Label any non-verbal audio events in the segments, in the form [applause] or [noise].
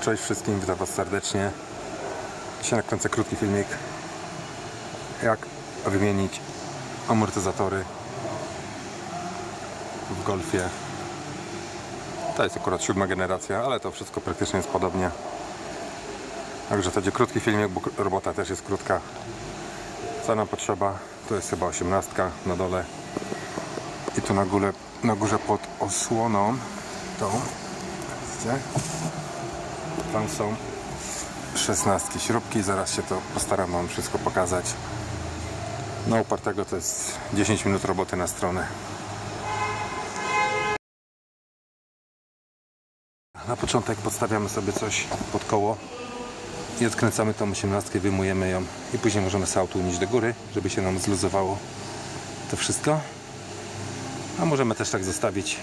Cześć wszystkim, witam Was serdecznie. Dzisiaj nakręcę krótki filmik jak wymienić amortyzatory w Golfie. To jest akurat siódma generacja, ale to wszystko praktycznie jest podobnie. Także to będzie krótki filmik, bo robota też jest krótka. Co nam potrzeba? To jest chyba osiemnastka na dole i tu na górze, na górze pod osłoną tą widzicie? Tam są szesnastki śrubki, zaraz się to postaram Wam wszystko pokazać. Na upartego to jest 10 minut roboty na stronę. Na początek podstawiamy sobie coś pod koło i odkręcamy tą 18, wyjmujemy ją i później możemy sobie auto unieść do góry, żeby się nam zluzowało to wszystko. A możemy też tak zostawić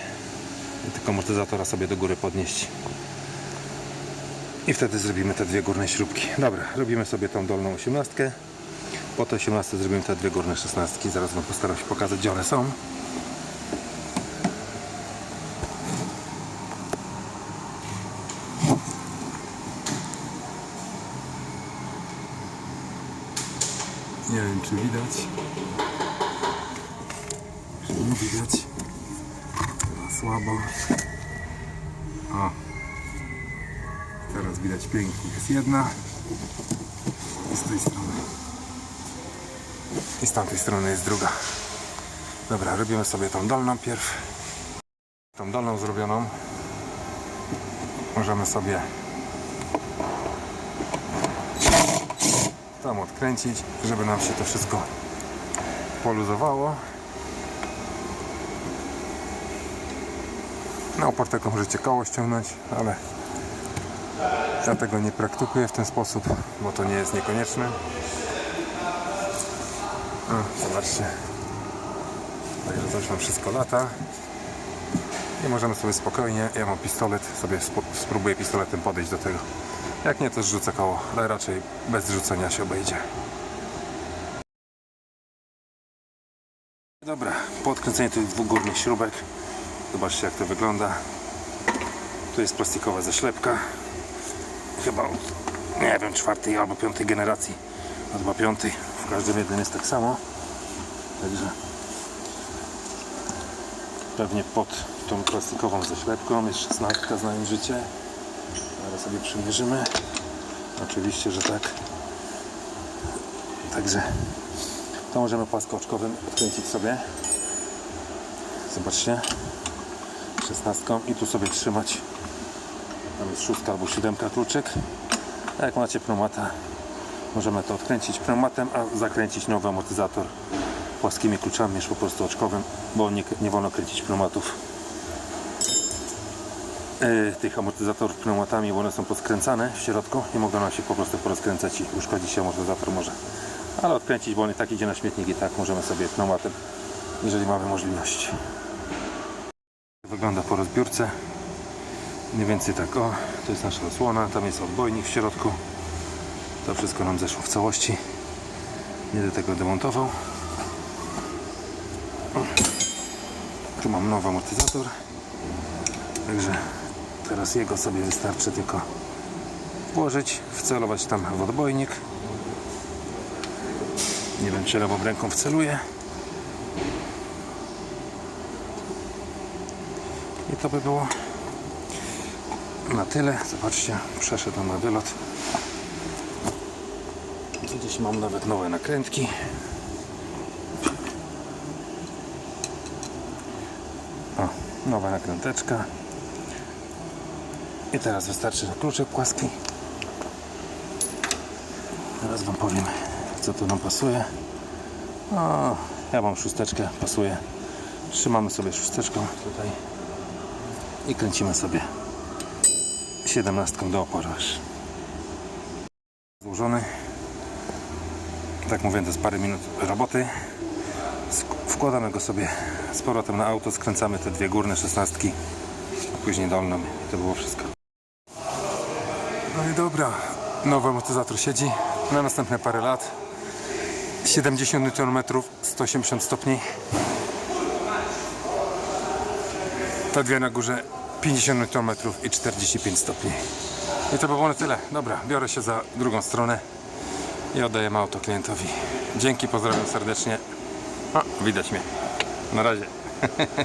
tylko amortyzatora sobie do góry podnieść. I wtedy zrobimy te dwie górne śrubki. Dobra, robimy sobie tą dolną 18. Po tej 18 zrobimy te dwie górne 16. Zaraz Wam postaram się pokazać, gdzie one są. Nie wiem, czy widać. Czy nie widać. Słabo. O. Teraz widać pięknie. Jest jedna. I z tej strony. I z tamtej strony jest druga. Dobra, robimy sobie tą dolną pierw. Tą dolną zrobioną. Możemy sobie tam odkręcić, żeby nam się to wszystko poluzowało. Na opartego możecie koło ściągnąć, ale ja tego nie praktykuję w ten sposób, bo to nie jest niekonieczne. Zobaczcie. Także coś nam wszystko lata. I możemy sobie spokojnie, ja mam pistolet, sobie spróbuję pistoletem podejść do tego. Jak nie, to zrzucę koło, ale raczej bez rzucenia się obejdzie. Dobra, po odkręceniu tych dwóch górnych śrubek, zobaczcie jak to wygląda. Tu jest plastikowa zaślepka. Chyba nie wiem, czwartej albo piątej generacji. No chyba piątej. W każdym jednym jest tak samo. Także pewnie pod tą plastikową zaślepką jest 16 znając życie. Zaraz sobie przymierzymy. Oczywiście, że tak. Także to możemy płaskoczkowym odkręcić sobie. Zobaczcie. 16 i tu sobie trzymać. Tam jest szóstka albo siódemka kluczyk. A jak macie pneumata, możemy to odkręcić pneumatem, a zakręcić nowy amortyzator płaskimi kluczami, już po prostu oczkowym, bo nie, nie wolno kręcić pneumatów e, tych amortyzatorów pneumatami, bo one są poskręcane w środku i mogą nam się po prostu porozkręcać i uszkodzić się amortyzator może. Ale odkręcić, bo on i tak idzie na śmietnik i tak możemy sobie pneumatem, jeżeli mamy możliwość. Wygląda po rozbiórce. Mniej więcej tak, o, to jest nasza osłona, tam jest odbojnik w środku. To wszystko nam zeszło w całości. Nie do tego demontował. Tu mam nowy amortyzator. Także teraz jego sobie wystarczy tylko włożyć, wcelować tam w odbojnik. Nie wiem, czy lewą ręką wceluję. I to by było na tyle. Zobaczcie, przeszedł na wylot. Gdzieś mam nawet nowe nakrętki. O, nowa nakręteczka. I teraz wystarczy kluczek płaski. Teraz Wam powiem, co tu nam pasuje. O, ja mam szósteczkę, pasuje. Trzymamy sobie szósteczką tutaj i kręcimy sobie 17 do oporu aż. Złożony. Tak mówię, to jest parę minut roboty. Wkładamy go sobie z powrotem na auto, skręcamy te dwie górne szesnastki, a później dolną i to było wszystko. No i dobra, nowy amortyzator siedzi na następne parę lat. 70 Nm, 180 stopni. Te dwie na górze 50 Nm i 45 stopni. I to by było na tyle. Dobra, biorę się za drugą stronę i oddajemy auto klientowi. Dzięki, pozdrawiam serdecznie. A, widać mnie. Na razie. [laughs]